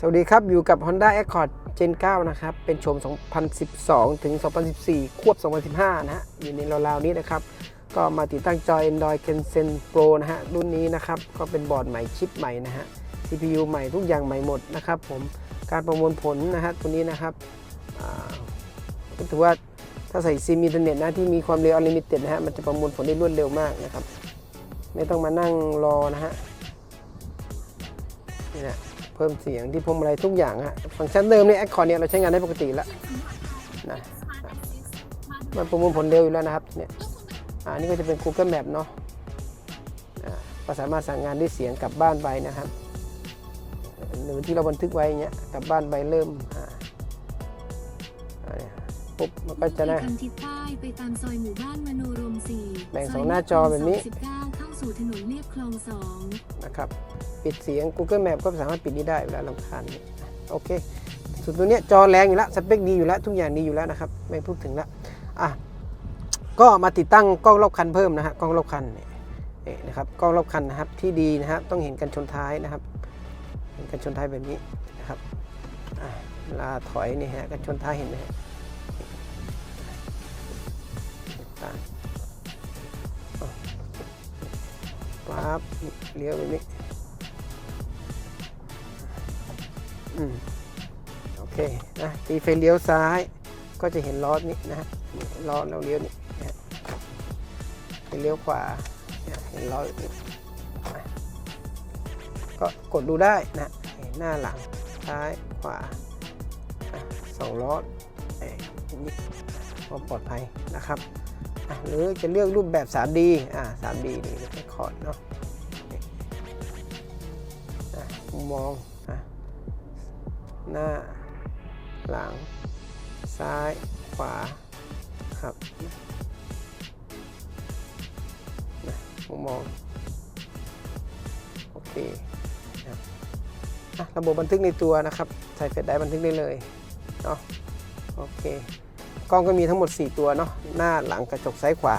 สวัสดีครับ อยู่กับ Honda Accord Gen 9 นะครับ เป็นโฉม 2012 ถึง 2014 ควบ 2015 นะฮะ อยู่ในราวๆนี้นะครับ ก็มาติดตั้งจอ Android Kensen Pro นะฮะ รุ่นนี้นะครับ ก็เป็นบอร์ดใหม่ชิปใหม่นะฮะ CPU ใหม่ทุกอย่างใหม่หมดนะครับผม การประมวลผลนะฮะ ตัวนี้นะครับก็ถือว่าถ้าใส่ซิมอินเทอร์เน็ตนะที่มีความเร็ว Unlimited นะฮะ มันจะประมวลผลได้รวดเร็วมากนะครับ ไม่ต้องมานั่งรอนะฮะ นี่นะ เพิ่มเสียงที่พวงมาลัยทุกอย่างฮะฟังก์ชันเดิมในแอคคอร์เนี่ยเราใช้งานได้ปกติแล้วนะมันประมวลผลเร็วอยู่แล้วนะครับเนี่ยอ่านี่ก็จะเป็น Google Map เนาะอ่าก็สามารถสั่งงานด้วยเสียงกลับบ้านไปนะครับหรือที่เราบันทึกไว้เงี้ยกลับบ้านไปเริ่มอ่าอ่าเนี่ยปุ๊บมันก็จะได้ทางทิศใต้ไปตามซอยหมู่บ้านมโนรมสี่แบ่งสองหน้าจอแบบนี้ สู่ถนนเรียบคลองสองนะครับปิดเสียง Google Map ก็สามารถปิดนี้ได้เวลาลำคาญเนี่ยโอเคส่วนตัวเนี้ยจอแรงอยู่แล้วสเปคดีอยู่แล้วทุกอย่างดีอยู่แล้วนะครับไม่พูดถึงละอะก็มาติดตั้งกล้องรอบคันเพิ่มนะฮะกล้องรอบคันเนี่ยนะครับกล้องรอบคันนะครับที่ดีนะครับต้องเห็นกันชนท้ายนะครับ เห็นกันชนท้ายแบบนี้นะครับเวลาถอยนี่ฮะกันชนท้ายเห็นไหมฮะ ปั๊บเลี้ยวแบบนี้อืมโอเคนะตีไฟเลี้ยวซ้ายก็จะเห็นล้อนี้นะฮะล้อเราเลี้ยวนี่นะไปเลี้ยวขวาเห็นล้อนี้นะก็กดดูได้นะเห็นหน้าหลังซ้ายขวาสองล้อเอ่ออย่างนี้ความปลอดภัยนะครับ หรือจะเลือกรูปแบบ 3D อ่า 3D นี่เป็นคอร์ดเนาะมุมมองหน้า หลัง ซ้าย ขวา ครับมุมมอง โอเคนะระบบบันทึกในตัวนะครับ ใส่เฟลชไดรฟ์บันทึกได้เลย เนาะ โอเค กล้องก็มีทั้งหมด 4 ตัวเนาะหน้าหลังกระจกซ้ายขวา